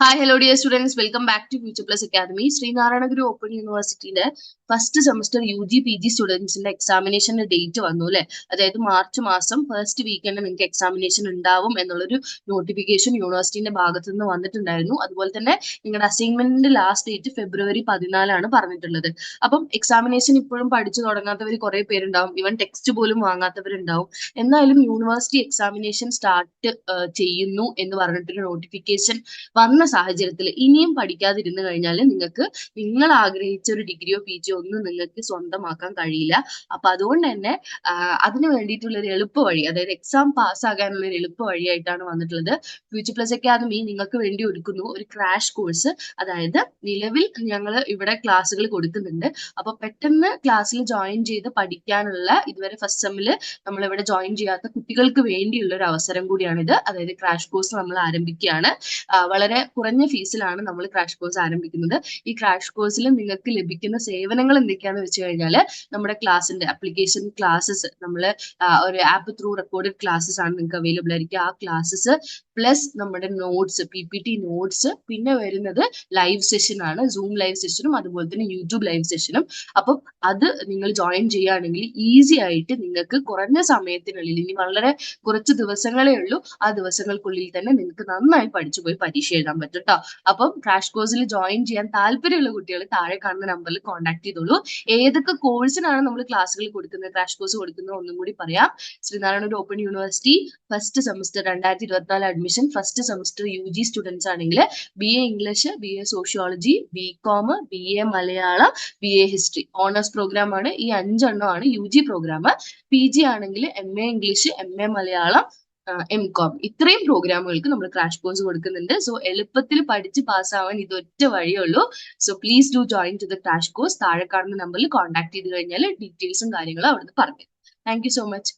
Hi hello dear students welcome back to future plus academy Sree Narayana Guru open യൂണിവേഴ്സിറ്റിയുടെ first semester U G P G സ്റ്റുഡൻസിന്റെ എക്സാമിനേഷന്റെ date വന്നു അല്ലെ? അതായത് March മാസം first weekend നിങ്ങൾക്ക് examination ഉണ്ടാവും എന്നുള്ളൊരു നോട്ടിഫിക്കേഷൻ യൂണിവേഴ്സിറ്റിന്റെ ഭാഗത്തു നിന്ന് വന്നിട്ടുണ്ടായിരുന്നു. അതുപോലെ തന്നെ നിങ്ങളുടെ അസൈൻമെന്റിന്റെ ലാസ്റ്റ് ഡേറ്റ് ഫെബ്രുവരി പതിനാലാണ് പറഞ്ഞിട്ടുള്ളത്. അപ്പം എക്സാമിനേഷൻ ഇപ്പോഴും പഠിച്ചു തുടങ്ങാത്തവർ കുറെ പേരുണ്ടാവും. ഇവൻ ടെക്സ്റ്റ് പോലും വാങ്ങാത്തവരുണ്ടാവും. എന്നാലും യൂണിവേഴ്സിറ്റി എക്സാമിനേഷൻ സ്റ്റാർട്ട് ചെയ്യുന്നു എന്ന് പറഞ്ഞിട്ടൊരു നോട്ടിഫിക്കേഷൻ വന്ന സാഹചര്യത്തിൽ ഇനിയും പഠിക്കാതിരുന്നു കഴിഞ്ഞാൽ നിങ്ങൾക്ക് നിങ്ങൾ ആഗ്രഹിച്ച ഒരു ഡിഗ്രിയോ പി ജിയോ ഒന്നും നിങ്ങൾക്ക് സ്വന്തമാക്കാൻ കഴിയില്ല. അപ്പൊ അതുകൊണ്ട് തന്നെ അതിന് വേണ്ടിയിട്ടുള്ള ഒരു എളുപ്പ വഴി അതായത് എക്സാം പാസ്സാകാനുള്ള ഒരു എളുപ്പ വഴിയായിട്ടാണ് വന്നിട്ടുള്ളത്. ഫ്യൂച്ചർ പ്ലസ് അക്കാദമി നിങ്ങൾക്ക് വേണ്ടി ഒരുക്കുന്നു. ഒരു ക്രാഷ് കോഴ്സ് അതായത് നിലവിൽ ഞങ്ങൾ ഇവിടെ ക്ലാസ്സുകൾ കൊടുക്കുന്നുണ്ട്. അപ്പൊ പെട്ടെന്ന് ക്ലാസ്സിൽ ജോയിൻ ചെയ്ത് പഠിക്കാനുള്ള ഇതുവരെ ഫസ്റ്റ് സെമ്മിൽ നമ്മൾ ഇവിടെ ജോയിൻ ചെയ്യാത്ത കുട്ടികൾക്ക് വേണ്ടിയുള്ള ഒരു അവസരം കൂടിയാണിത്. അതായത് ക്രാഷ് കോഴ്സ് നമ്മൾ ആരംഭിക്കുകയാണ്. വളരെ കുറഞ്ഞ ഫീസിലാണ് നമ്മൾ ക്രാഷ് കോഴ്സ് ആരംഭിക്കുന്നത്. ഈ ക്രാഷ് കോഴ്സിൽ നിങ്ങൾക്ക് ലഭിക്കുന്ന സേവനങ്ങൾ എന്തൊക്കെയാണെന്ന് വെച്ച് കഴിഞ്ഞാൽ നമ്മുടെ ക്ലാസ്സിന്റെ അപ്ലിക്കേഷൻ ക്ലാസ്സസ് നമ്മൾ ഒരു ആപ്പ് ത്രൂ റെക്കോർഡഡ് ക്ലാസ്സസ് ആണ് നിങ്ങൾക്ക് അവൈലബിൾ ആയിരിക്കും. ആ ക്ലാസ്സസ് പ്ലസ് നമ്മുടെ notes P P T notes പിന്നെ വരുന്നത് ലൈവ് സെഷൻ ആണ്. സൂം ലൈവ് സെഷനും അതുപോലെ തന്നെ യൂട്യൂബ് ലൈവ് സെഷനും അപ്പം അത് നിങ്ങൾ ജോയിൻ ചെയ്യുകയാണെങ്കിൽ ഈസി ആയിട്ട് നിങ്ങൾക്ക് കുറഞ്ഞ സമയത്തിനുള്ളിൽ ഇനി വളരെ കുറച്ച് ദിവസങ്ങളേ ഉള്ളൂ. ആ ദിവസങ്ങൾക്കുള്ളിൽ തന്നെ നിങ്ങൾക്ക് നന്നായി പഠിച്ചു പോയി പരീക്ഷ എഴുതാൻ പറ്റും കേട്ടോ അപ്പം ക്രാഷ് കോഴ്സിൽ ജോയിൻ ചെയ്യാൻ താല്പര്യമുള്ള കുട്ടികൾ താഴെ കാണുന്ന നമ്പറിൽ കോൺടാക്ട് ചെയ്തോളൂ. ഏതൊക്കെ കോഴ്സിനാണ് നമ്മൾ ക്ലാസ്സുകൾ കൊടുക്കുന്നത്? ക്രാഷ് കോഴ്സ് കൊടുക്കുന്നത് ഒന്നും കൂടി പറയാം. Sreenarayana open university first semester രണ്ടായിരത്തി ഇരുപത്തിനാല് admission first semester U G students ആണെങ്കിൽ B A English B A sociology B com B A Malayalam B A history honours programme ആണ്. ഈ അഞ്ചെണ്ണം ആണ് U G programme P G ആണെങ്കിൽ M A English M A Malayalam M com ഇത്രയും പ്രോഗ്രാമുകൾക്ക് നമ്മൾ crash course കൊടുക്കുന്നുണ്ട്. So എളുപ്പത്തിൽ പഠിച്ച് പാസ്സാവാൻ ഇതൊറ്റ വഴിയേ ഉള്ളൂ. So please do join to the crash course താഴെ കാണുന്ന നമ്പറിൽ കോൺടാക്ട് ചെയ്ത് കഴിഞ്ഞാൽ ഡീറ്റെയിൽസും കാര്യങ്ങളും അവിടുന്ന് പറഞ്ഞു താങ്ക് യു സോ മച്ച്